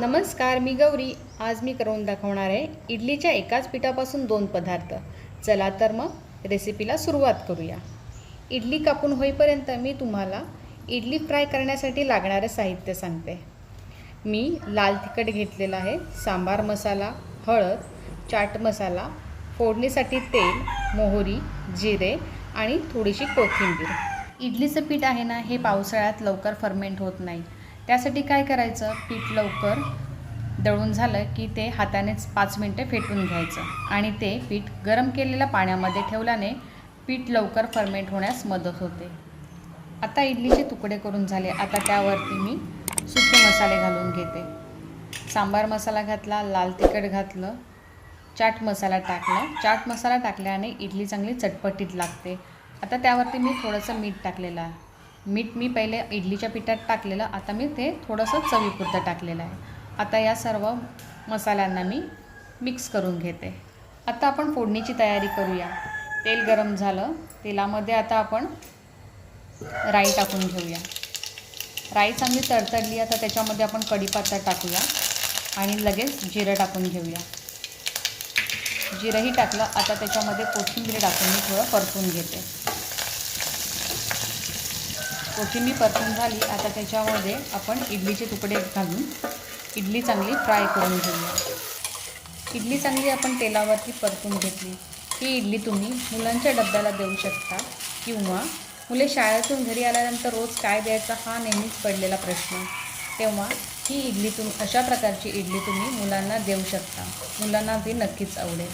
नमस्कार मी गौरी. आज मी करून दाखवणार आहे इडलीच्या एकाच पिठापासून दोन पदार्थ. चला तर मग रेसिपीला सुरुवात करूया. इडली कापून होईपर्यंत मी तुम्हाला इडली फ्राय करण्यासाठी लागणारं साहित्य सांगते. मी लाल तिखट घेतलेलं आहे सांबार मसाला हळद चाट मसाला फोडणीसाठी तेल मोहरी जिरे आणि थोडीशी कोथिंबीर. इडलीचं पीठ आहे ना हे पावसाळ्यात लवकर फर्मेंट होत नाही. त्यासाठी काय करायचं? पीठ लवकर दळून झालं की ते हातानेच पाच मिनटे फेटून घ्यायचं. आणि ते पीठ गरम केलेल्या पाण्यामध्ये ठेवल्याने पीठ लवकर फर्मेंट होण्यास मदत होते. आता इडलीचे तुकडे करून झाले. आता त्यावरती मी सुके मसाले घालून घेते. सांबार मसाला घातला लाल तिखट घातलं चाट मसाला टाकला. चाट मसाला टाकल्याने इडली चांगली चटपटीत लागते. आता त्यावरती मी थोडंसं मीठ टाकलेलं आहे. मीठ मी पहिले इडलीच्या पिठात टाकलेलं आता मी ते थोडंसं चवीपुरतं टाकलेलं आहे. आता या सर्व मसाल्यांना मी मिक्स करून घेते. आता आपण फोडणीची तयारी करूया. तेल गरम झालं तेलामध्ये आता आपण राई टाकून घेऊया. राई चांगली तडतडली आता त्याच्यामध्ये आपण कढीपत्ता टाकूया आणि लगेच जिरं टाकून घेऊया. जिरंही टाकलं आता त्याच्यामध्ये कोथिंबीर टाकून मी थोडं परतून घेते. कोथिंबीर परतून झाली आता त्याच्यामध्ये आपण इडलीचे तुकडे घालून इडली चांगली फ्राय करून घेऊया. इडली चांगली आपण तेलावरती परतून घेतली. ही इडली तुम्ही मुलांच्या डब्याला देऊ शकता किंवा मुले शाळेतून घरी आल्यानंतर रोज काय द्यायचा हा नेहमीच पडलेला प्रश्न. तेव्हा ही इडली तुम अशा प्रकारची इडली तुम्ही मुलांना देऊ शकता. मुलांना ती नक्कीच आवडेल.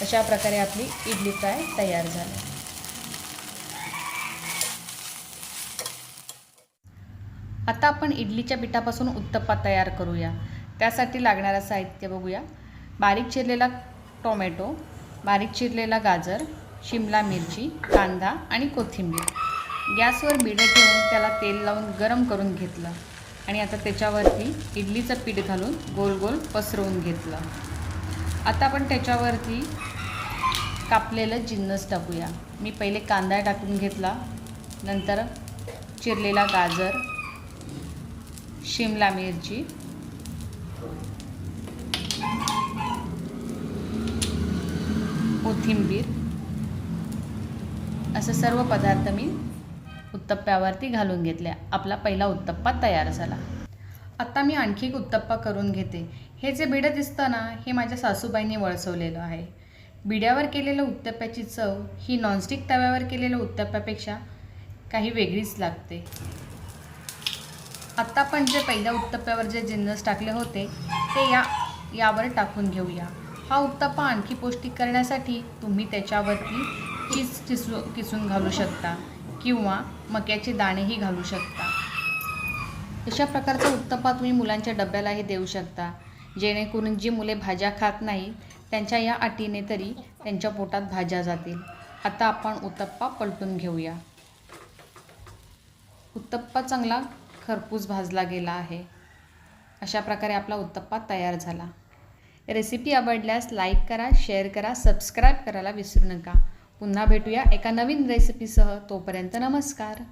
अशा प्रकारे आपली इडली फ्राय तयार झाली. आता आपण इडलीच्या पिठापासून उत्तप्पा तयार करूया. त्यासाठी लागणारं साहित्य बघूया. बारीक चिरलेला टोमॅटो बारीक चिरलेला गाजर शिमला मिरची कांदा आणि कोथिंबीर. गॅसवर बिडं ठेवून त्याला तेल लावून गरम करून घेतलं आणि आता त्याच्यावरती इडलीचं पीठ घालून गोल गोल पसरवून घेतलं. आता आपण त्याच्यावरती कापलेलं जिन्नस टाकूया. मी पहिले कांदा टाकून घेतला नंतर चिरलेला गाजर शिमला मिरची. कोथिंबीर. असं सर्व पदार्थ मी उत्तप्प्यावरती घालून घेतले. आपला पहिला उत्तप्पा तयार झाला. आत्ता मी आणखी एक उत्तप्पा करून घेते. हे जे बिडं दिसतं ना हे माझ्या सासूबाईंनी वळसवलेलं आहे. बिड्यावर केलेलं उत्तप्प्याची चव ही नॉनस्टिक तव्यावर केलेल्या उत्तप्प्यापेक्षा काही वेगळीच लागते. आत्ता पण जे पहिल्या उत्तप्प्यावर जे जिन्नस टाकले होते ते या यावर टाकून घेऊया. हा उत्तप्पा आणखी पौष्टिक करण्यासाठी तुम्ही त्याच्यावरती चीज किसू किसून घालू शकता किंवा मक्याचे दाणेही घालू शकता. अशा प्रकारचा उत्तप्पा तुम्ही मुलांच्या डब्यालाही देऊ शकता. जेणेकरून जी मुले भाज्या खात नाही त्यांच्या या अटीने तरी त्यांच्या पोटात भाज्या जातील. आता आपण उत्तप्पा पलटून घेऊया. उत्तप्पा चांगला खरपूस भाजला गेला आहे. अशा प्रकारे आपला उत्तप्पा तयार झाला. रेसिपी आवडल्यास लाईक करा शेअर करा सबस्क्राईब करायला विसरू नका. पुन्हा भेटूया एका नवीन रेसिपीसह. तोपर्यंत नमस्कार.